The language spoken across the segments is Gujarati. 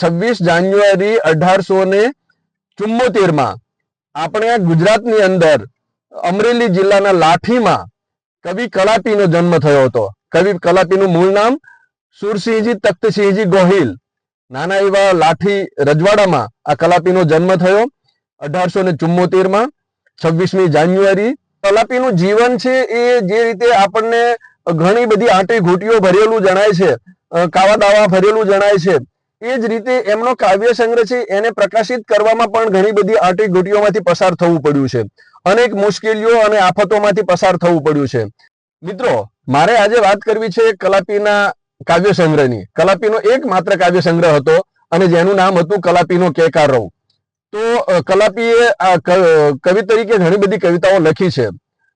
છવ્વીસ જાન્યુઆરી અઢારસો ને ચુમ્મોતેરમાં આપણે ગુજરાતની અંદર અમરેલી જિલ્લાના લાઠીમાં કવિ કલાપીનો જન્મ થયો હતો. કવિ કલાપીનું મૂળ નામ સુરસિંહજી તખ્તસિંહજી ગોહિલ. નાના એવા લાઠી રજવાડામાં આ કલાપીનો જન્મ થયો અઢારસો ને ચુમ્મોતેરમાં છવ્વીસમી જાન્યુઆરી. કલાપીનું જીવન છે એ જે રીતે આપણને ઘણી બધી આંટી ઘૂંટીઓ ભરેલું જણાય છે કાવા દાવા ભરેલું જણાય છે એ જ રીતે એમનો કાવ્ય સંગ્રહ છે, એને પ્રકાશિત કરવામાં પણ ઘણી બધી આંટી ઘૂંટીઓમાંથી પસાર થવું પડ્યું છે. અનેક મુશ્કેલીઓ અને આફતોમાંથી પસાર થવું પડ્યું છે. મિત્રો, મારે આજે વાત કરવી છે કલાપીના કાવ્ય સંગ્રહની. કલાપીનો એક માત્ર કાવ્ય સંગ્રહ હતો અને જેનું નામ હતું કલાપીનો કેકાર રવ. તો કલાપીએ આ કવિ તરીકે ઘણી બધી કવિતાઓ લખી છે.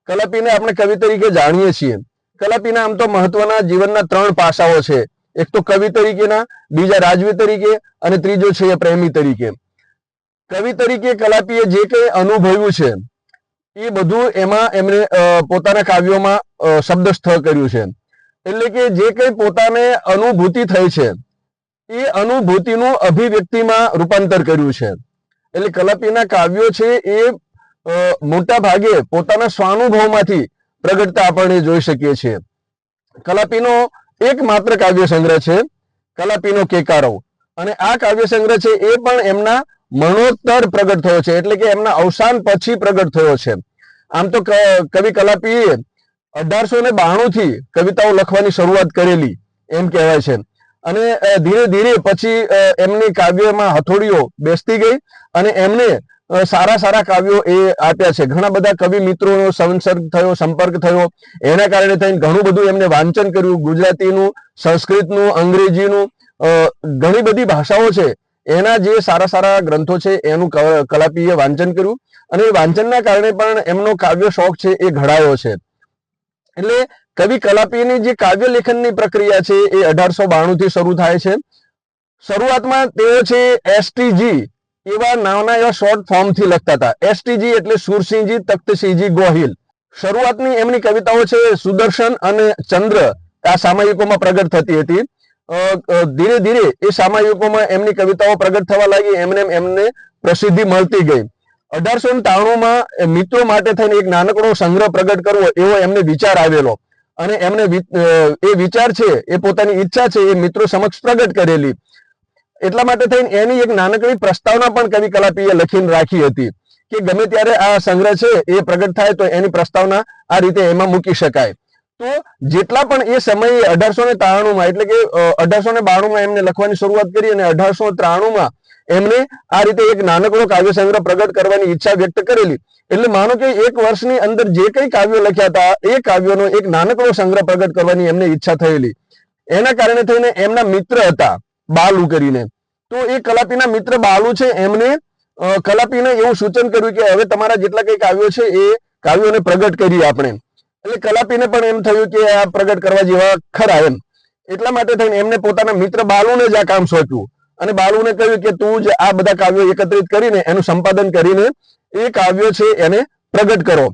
કલાપીને આપણે કવિ તરીકે જાણીએ છીએ. કલાપીના આમ તો મહત્વના જીવનના ત્રણ પાસાઓ છે. એક તો કવિ તરીકેના, બીજા રાજવી તરીકે અને ત્રીજો છે એ પ્રેમી તરીકે. કવિ તરીકે કલાપીએ જે કંઈ અનુભવ્યું છે, એ બધું એમાં એમણે પોતાના કાવ્યોમાં શબ્દસ્થ કર્યું છે. એટલે કે જે કંઈ પોતાને અનુભૂતિ થઈ છે, એ અનુભૂતિનું અભિવ્યક્તિમાં રૂપાંતર કર્યું છે. એટલે કલાપીના કાવ્યો છે એ મોટા ભાગે પોતાના સ્વાનુભવમાંથી પ્રગટતા આપણને જોઈ શકીએ છીએ. કલાપીનો એકમાત્ર કાવ્ય સંગ્રહ છે કલાપીનો કેકારો. અને આ કાવ્ય સંગ્રહ છે એ પણ એમના મરણોત્તર પ્રગટ થયો છે, એટલે કે એમના અવસાન પછી પ્રગટ થયો છે. આમ તો કવિ કલાપીએ અઢારસો ને બાણું થી કવિતાઓ લખવાની શરૂઆત કરેલી, એમ કહેવાય છે. અને ધીરે ધીરે પછી એમની કાવ્યમાં હથોડીઓ બેસતી ગઈ અને એમને સારા સારા કાવ્યો એ આપ્યા છે. ઘણા બધા કવિ મિત્રોનો સંસર્ગ થયો, સંપર્ક થયો. એના કારણે થઈને ઘણું બધું એમને વાંચન કર્યું. ગુજરાતીનું, સંસ્કૃતનું, અંગ્રેજીનું ઘણી બધી ભાષાઓ છે. એના જે સારા સારા ગ્રંથો છે, એનું કલાપીએ વાંચન કર્યું. અને એ વાંચનના કારણે પણ એમનો કાવ્ય શોખ છે એ ઘડાયો છે. એટલે કવિ કલાપીની જે કાવ્ય લેખનની પ્રક્રિયા છે એ અઢારસો બાણું થી શરૂ થાય છે. શરૂઆતમાં તેઓ છે એસટીજી એવા નાના એવા શોર્ટ ફોર્મથી લખતા હતા. એસટીજી એટલે સુરસિંહજી, તખ્તસિંહજી, ગોહિલ. શરૂઆતની એમની કવિતાઓ છે સુદર્શન અને ચંદ્ર. આ સામાયિકોમાં પ્રગટ થતી હતી. ધીરે ધીરે એ સામાયિકોમાં એમની કવિતાઓ પ્રગટ થવા લાગી. એમને એમને પ્રસિદ્ધિ મળતી ગઈ. અઢારસો ત્રાણુંમાં મિત્રો માટે થઈને એક નાનકડો સંગ્રહ પ્રગટ કરવો એવો એમને વિચાર આવેલો. અને એમને એ વિચાર છે, એ પોતાની ઈચ્છા છે એ મિત્રો સમક્ષ પ્રગટ કરેલી. એટલા માટે થઈને એની એક નાનકડી પ્રસ્તાવના પણ કવિ કલાપીએ લખીને રાખી હતી કે ગમે ત્યારે આ સંગ્રહ છે એ પ્રગટ થાય તો એની પ્રસ્તાવના આ રીતે એમાં મૂકી શકાય. તો જેટલા પણ એ સમયે અઢારસો ને ત્રાણુંમાં એટલે કે અઢારસો ને બાણુંમાં એમને લખવાની શરૂઆત કરી અને અઢારસો ત્રાણુંમાં એમને આ રીતે એક નાનકડો કાવ્ય સંગ્રહ પ્રગટ કરવાની ઈચ્છા વ્યક્ત કરેલી. એટલે માનો કે એક વર્ષની અંદર જે કઈ કાવ્યો લખ્યા હતા, એ કાવ્યોનો એક નાનકડો સંગ્રહ પ્રગટ કરવાની એમને ઈચ્છા થયેલી. એના કારણે થઈને એમના મિત્ર હતા. બાલુ કરીને. તો એ કલાપીના મિત્ર બાલુ છે, એમને કલાપીને એવું સૂચન કર્યું કે હવે તમારા જેટલા કઈ કાવ્યો છે, એ કાવ્યોને પ્રગટ કરીએ આપણે. એટલે કલાપીને પણ એમ થયું કે આ પ્રગટ કરવા જેવા ખરા એમ. એટલા માટે થઈને એમને પોતાના મિત્ર બાલુને જ આ કામ સોંપ્યું. અને બાલુને કહ્યું કે તું જ આ બધા કાવ્યો એકત્રિત કરીને એનું સંપાદન કરીને એ કાવ્યો છે એને પ્રગટ કરો.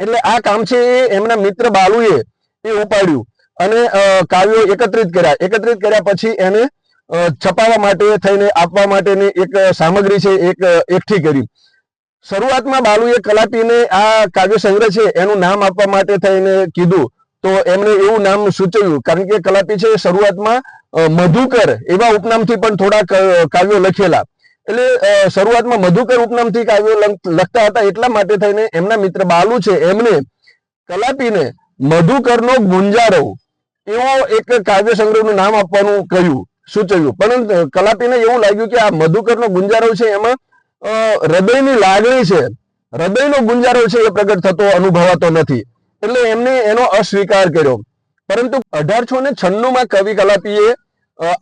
એટલે આ કામ છે એ એમના મિત્ર બાલુએ એ ઉપાડ્યું. અને કાવ્યો એકત્રિત કર્યા. એકત્રિત કર્યા પછી એને અ, છપાવવા માટે થઈને આપવા માટેની એક સામગ્રી છે એક એકઠી કરી. શરૂઆતમાં બાલુએ કલાપીને આ કાવ્ય સંગ્રહ છે એનું નામ આપવા માટે થઈને કીધું. તો એમને એવું નામ સૂચવ્યું. કારણ કે કલાપી છે શરૂઆતમાં મધુકર એવા ઉપનામથી પણ થોડા કાવ્યો લખેલા. એટલે શરૂઆતમાં મધુકર ઉપનામથી કાવ્યો લખતા હતા એટલા માટે થઈને એમના મિત્ર બાલુ છે એમને કલાપીને મધુકરનો ગુંજારો એવો એક કાવ્ય સંગ્રહનું નામ આપવાનું કહ્યું. સૂચવ્યું પરંતુ કલાપીને એવું લાગ્યું કે આ મધુકરનો ગુંજારો છે એમાં હૃદયની લાગણી છે. હૃદયનો ગુંજારો છે એ પ્રગટ થતો અનુભવાતો નથી. એટલે એમને એનો અસ્વીકાર કર્યો. પરંતુ અઢારસો ને છન્નુંમાં કવિ કલાપીએ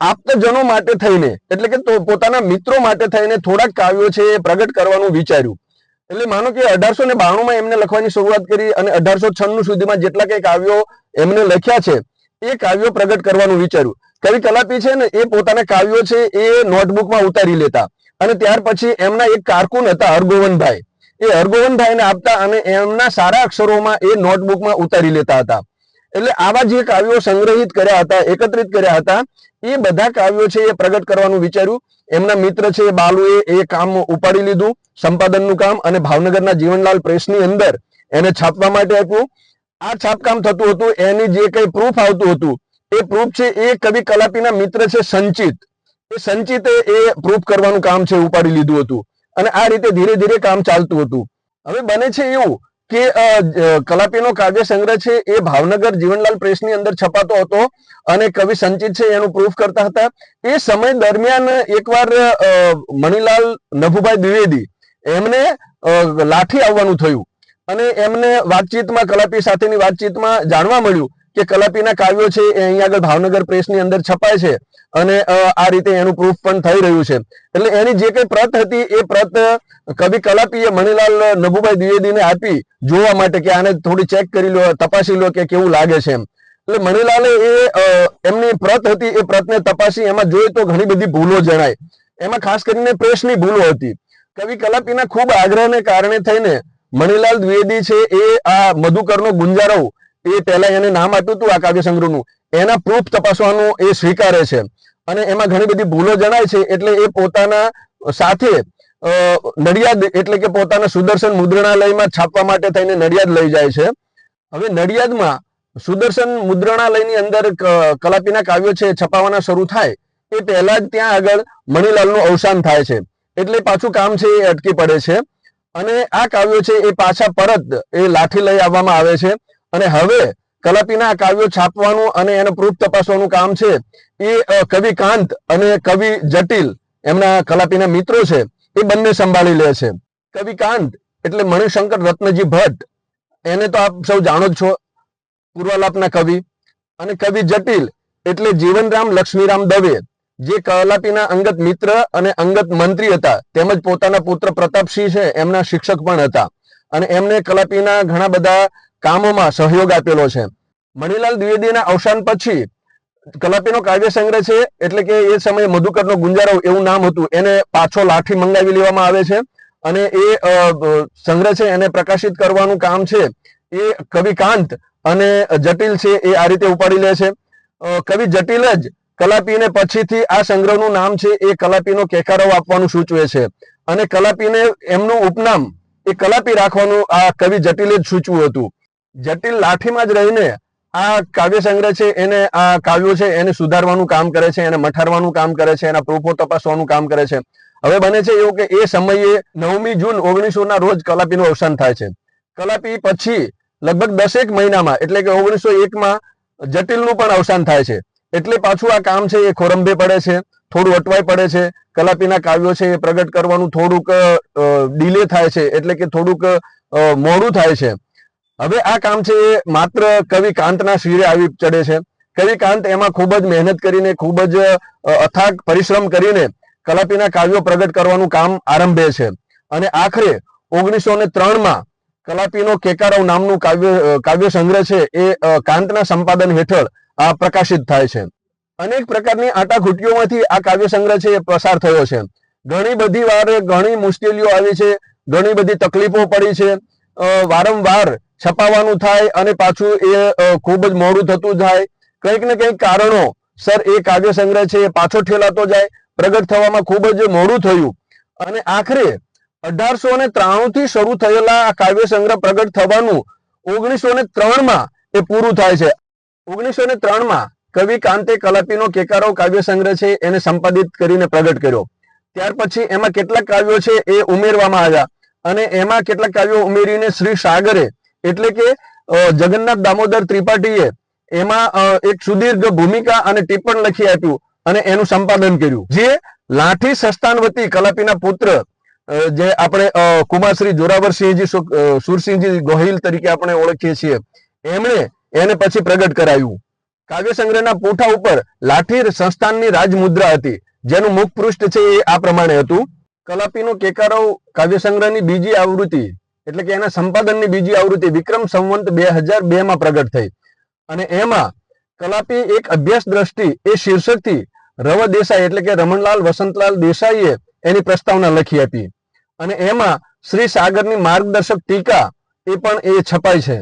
આપ્તજનો માટે થઈને, એટલે કે પોતાના મિત્રો માટે થઈને થોડાક કાવ્યો છે એ પ્રગટ કરવાનું વિચાર્યું. એટલે માનો કે અઢારસો ને બાણુંમાં એમને લખવાની શરૂઆત કરી અને અઢારસો છન્નું સુધીમાં જેટલા કંઈ કાવ્યો એમને લખ્યા છે, એ કાવ્યો પ્રગટ કરવાનું વિચાર્યું. કવિ કલાપી છે ને, એ પોતાના કાવ્યો છે, એ નોટબુકમાં ઉતારી લેતા. અને ત્યાર પછી એમના એક કારકુન હતા હરગોવનભાઈ એ હરગોવનભાઈને આપતા અને એમના સારા અક્ષરોમાં એ નોટબુકમાં ઉતારી લેતા હતા. એટલે આવા જે કાવ્યો સંગ્રહિત કર્યા હતા, એકત્રિત કર્યા હતા, એ બધા કાવ્યો છે એ પ્રગટ કરવાનું વિચાર્યું. એમના મિત્ર છે, બાલુએ એ કામ ઉપાડી લીધું, સંપાદનનું કામ અને ભાવનગરના જીવનલાલ પ્રેસની અંદર એને છાપવા માટે આપ્યું. આ છાપકામ થતું હતું, એની જે કઈ પ્રૂફ આવતું હતું એ પ્રૂફ છે, એ કવિ કલાપીના મિત્ર છે સંચિત. એ સંચિતે એ પ્રૂફ કરવાનું કામ છે, ઉપાડી લીધું હતું. અને આ રીતે ધીરે ધીરે કામ ચાલતું હતું. હવે બને છે એવું કે કલાપીનો કાવ્ય સંગ્રહ છે, એ ભાવનગર જીવનલાલ પ્રેસની અંદર છપાતો હતો અને કવિ સંચિત છે, એનું પ્રૂફ કરતા હતા. એ સમય દરમિયાન એકવાર મણિલાલ નભુભાઈ દ્વિવેદી એમને લાઠી આવવાનું થયું. અને એમને વાતચીતમાં, કલાપી સાથેની વાતચીતમાં જાણવા મળ્યું કે કલાપીના કાવ્યો છે એ અહીંયા આગળ ભાવનગર પ્રેસની અંદર છપાય છે અને આ રીતે એનું પ્રૂફ પણ થઈ રહ્યું છે. એટલે એની જે કઈ પ્રત હતી એ પ્રત કવિ કલાપીએ મણિલાલ નભુભાઈ દ્વિવેદીને આપી જોવા માટે કે આને થોડી ચેક કરી લો, તપાસી લો કે કેવું લાગે છે એમ. એટલે મણિલાલે એ એમની પ્રત હતી એ પ્રતને તપાસી એમાં જોઈએ તો ઘણી બધી ભૂલો જણાય. એમાં ખાસ કરીને પ્રેસની ભૂલો હતી. કવિ કલાપીના ખૂબ આગ્રહને કારણે થઈને મણિલાલ દ્વિવેદી છે એ આ મધુકરનો ગુંજારવ એ પહેલા એને નામ આપ્યું હતું આ કાવ્ય સંગ્રહનું એના પ્રૂફ તપાસવાનું એ સ્વીકારે છે. અને એમાં ઘણી બધી ભૂલો જણાય છે એટલે એ પોતાના સાથે નડિયાદ એટલે કે પોતાના સુદર્શન મુદ્રણાલયમાં છાપવા માટે થઈને નડિયાદ લઈ જાય છે. હવે નડિયાદમાં સુદર્શન મુદ્રણાલયની અંદર કલાપીના કાવ્યો છે છપાવાના શરૂ થાય, એ પહેલા જ ત્યાં આગળ મણિલાલનું અવસાન થાય છે. એટલે પાછું કામ છે એ અટકી પડે છે. અને આ કાવ્યો છે એ પાછા પરત એ લાઠી લઈ આવવામાં આવે છે. અને હવે કલાપીના કાવ્યો છાપવાનું અને એને પ્રૂફ તપાસવાનું કામ છે. એ કવિ કાંત અને કવિ જટિલ એમના કલાપીના મિત્રો છે, એ બંને સંભાળી લે છે. કવિ કાંત એટલે મણિશંકર રત્નજી ભટ્ટ. એને તો આપ સૌ જાણો જ છો, પૂર્વાલાપના કવિ. અને કવિ જટિલ એટલે જીવનરામ લક્ષ્મીરામ દવે, જે કલાપીના અંગત મિત્ર અને અંગત મંત્રી હતા. તેમજ પોતાના પુત્ર પ્રતાપસિંહ છે, એમના શિક્ષક પણ હતા. અને એમને કલાપીના ઘણા બધા કામોમાં સહયોગ આપેલો છે. મણિલાલ દ્વિવેદીના અવસાન પછી કલાપીનો કાવ્ય સંગ્રહ છે, એટલે કે એ સમયે મધુકરનો ગુંજારવ એવું નામ હતું, એને પાછો લાઠી મંગાવી લેવામાં આવે છે. અને એ સંગ્રહ છે, એને પ્રકાશિત કરવાનું કામ છે. એ કવિ કાંત અને જટિલ છે, એ આ રીતે ઉપાડી લે છે. કવિ જટિલ જ કલાપીને પછીથી આ સંગ્રહનું નામ છે, એ કલાપીનો કેકારવ આપવાનું સૂચવે છે. અને કલાપીને એમનું ઉપનામ એ કલાપી રાખવાનું આ કવિ જટિલે જ સૂચવ્યું હતું. જટિલ લાઠીમાં જ રહીને આ કાવ્ય સંગ્રહ છે, એને આ કાવ્યો છે, એને સુધારવાનું કામ કરે છે, એને મઠારવાનું કામ કરે છે, એના પ્રૂફો તપાસવાનું કામ કરે છે. હવે બને છે એવું કે એ સમયે નવમી જૂન ઓગણીસો ના રોજ કલાપીનું અવસાન થાય છે. કલાપી પછી લગભગ દસેક મહિનામાં, એટલે કે ઓગણીસો એકમાં જટિલનું પણ અવસાન થાય છે. એટલે પાછું આ કામ છે એ ખોરંભે પડે છે, થોડું અટવાઈ પડે છે. કલાપીના કાવ્યો છે એ પ્રગટ કરવાનું થોડુંક ડિલે થાય છે, એટલે કે થોડુંક મોડું થાય છે. હવે આ કામ છે એ માત્ર કવિ કાંતના શિરે આવી ચડે છે. કવિ કાંત એમાં ખૂબ જ મહેનત કરીને, ખૂબ જ અથાગ પરિશ્રમ કરીને કલાપીના કાવ્યો પ્રગટ કરવાનું કામ આરંભે છે. અને આખરે ઓગણીસો ને ત્રણમાં કલાપીનો કેકારવ નામનું કાવ્ય કાવ્ય સંગ્રહ છે એ કાંતના સંપાદન હેઠળ આ પ્રકાશિત થાય છે. અનેક પ્રકારની આટાઘૂંટીઓમાંથી આ કાવ્ય સંગ્રહ છે એ પસાર થયો છે. ઘણી બધી વાર ઘણી મુશ્કેલીઓ આવી છે, ઘણી બધી તકલીફો પડી છે. વારંવાર છપાવવાનું થાય અને પાછું એ ખૂબ જ મોડું થતું જાય. કંઈક ને કંઈક કારણો સર એ કાવ્ય સંગ્રહ છે એ પાછો ઠેલાતો જાય. પ્રગટ થવામાં ખૂબ જ મોડું થયું. અને આખરે અઢારસો ને ત્રાણું થી શરૂ થયેલા આ કાવ્ય સંગ્રહ પ્રગટ થવાનું ઓગણીસો ને ત્રણમાં એ પૂરું થાય છે. ઓગણીસો ને ત્રણમાં કવિ કાંતે કલાપીનો કેકારો કાવ્ય સંગ્રહ છે એને સંપાદિત કરીને પ્રગટ કર્યો. ત્યાર પછી એમાં કેટલાક કાવ્યો છે એ ઉમેરવામાં આવ્યા. અને એમાં કેટલાક કાવ્યો ઉમેરીને શ્રી સાગરે એટલે કે જગન્નાથ દામોદર ત્રિપાઠીએ એમાં એક સુદીર્ઘ ભૂમિકા અને ટિપ્પણ લખી આપ્યું અને એનું સંપાદન કર્યું. જે લાઠી સસ્તાનવતી કલાપીના પુત્ર જે આપણે કુમારશ્રી જોરાવરસિંહજી સુરસિંહજી ગોહિલ તરીકે આપણે ઓળખીએ છીએ, એમણે એને પછી પ્રગટ કરાયું. કાવ્ય સંગ્રહના પૂઠા ઉપર લાઠી સંસ્થાનની રાજમુદ્રા હતી, જેનું મુખ પૃષ્ઠ છે એ આ પ્રમાણે હતું. કલાપીનો કેકારો કાવ્ય સંગ્રહની બીજી આવૃત્તિ એટલે કે એના સંપાદનની બીજી આવૃત્તિ વિક્રમ સંવંત બે હજાર બે માં પ્રગટ થઈ. અને એમાં કલાપી એક અભ્યાસ દ્રષ્ટિ એ શીર્ષકથી રવ દેસાઈ એટલે કે રમણલાલ વસંતલાલ દેસાઈએ એની પ્રસ્તાવના લખી આપી. અને એમાં શ્રી સાગરની માર્ગદર્શક ટીકા એ પણ એ છપાઈ છે.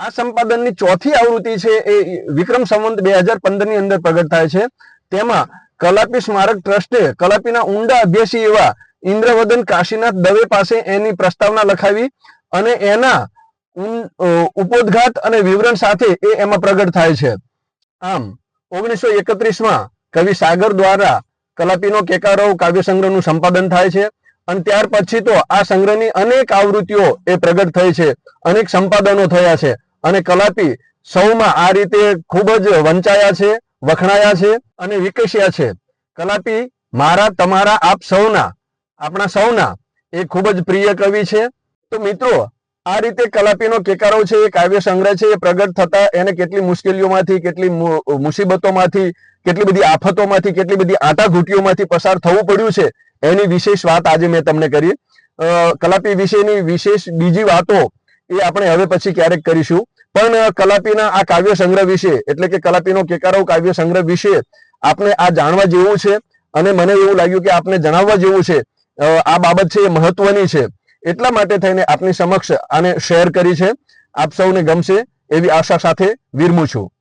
આ સંપાદનની ચોથી આવૃત્તિ છે એ વિક્રમ સંવંત બે હજાર પંદરની અંદર પ્રગટ થાય છે. તેમાં કલાપી સ્મારક ટ્રસ્ટે કલાપીના ઊંડા અભ્યાસી એવા ઇન્દ્રવદન કાશીનાથ દવે પાસે એની પ્રસ્તાવના લખાવી અને એના ઉપોદઘાત અને વિવરણ સાથે એ એમાં પ્રગટ થાય છે. આમ, ઓગણીસો એકત્રીસમાં કવિ સાગર દ્વારા કલાપીનો કેકારવ કાવ્ય સંગ્રહનું સંપાદન થાય છે અને ત્યાર પછી તો આ સંગ્રહની અનેક આવૃત્તિઓ એ પ્રગટ થઈ છે. અનેક સંપાદનો થયા છે અને કલાપી સૌમાં આ રીતે ખૂબ જ વંચાયા છે, વખણાયા છે અને વિકસ્યા છે. કલાપી, મારા, તમારા, આપ સૌના આપણા સૌના એ ખૂબ જ પ્રિય કવિ છે. તો મિત્રો, આ રીતે કલાપીનો કેકારો છે, એ કાવ્ય સંગ્રહ છે, એ પ્રગટ થતા એને કેટલી મુશ્કેલીઓમાંથી, કેટલી મુસીબતોમાંથી, કેટલી બધી આફતોમાંથી, કેટલી બધી આંટાઘૂંટીઓમાંથી પસાર થવું પડ્યું છે, એની વિશેષ વાત આજે મેં તમને કરી. કલાપી વિશેની વિશેષ બીજી વાતો એ આપણે હવે પછી ક્યારેક કરીશું. પણ કલાપીના આ કાવ્ય સંગ્રહ વિશે, એટલે કે કલાપીનો કેકારો કાવ્ય સંગ્રહ વિશે આપણે આ જાણવા જેવું છે અને મને એવું લાગ્યું કે આપને જણાવવા જેવું છે. આ બાબત છે એ મહત્વની છે. એટલા માટે થઈને આપની સમક્ષ આને શેર કરી છે. આપ સૌને ગમશે એવી આશા સાથે વિરમું છું.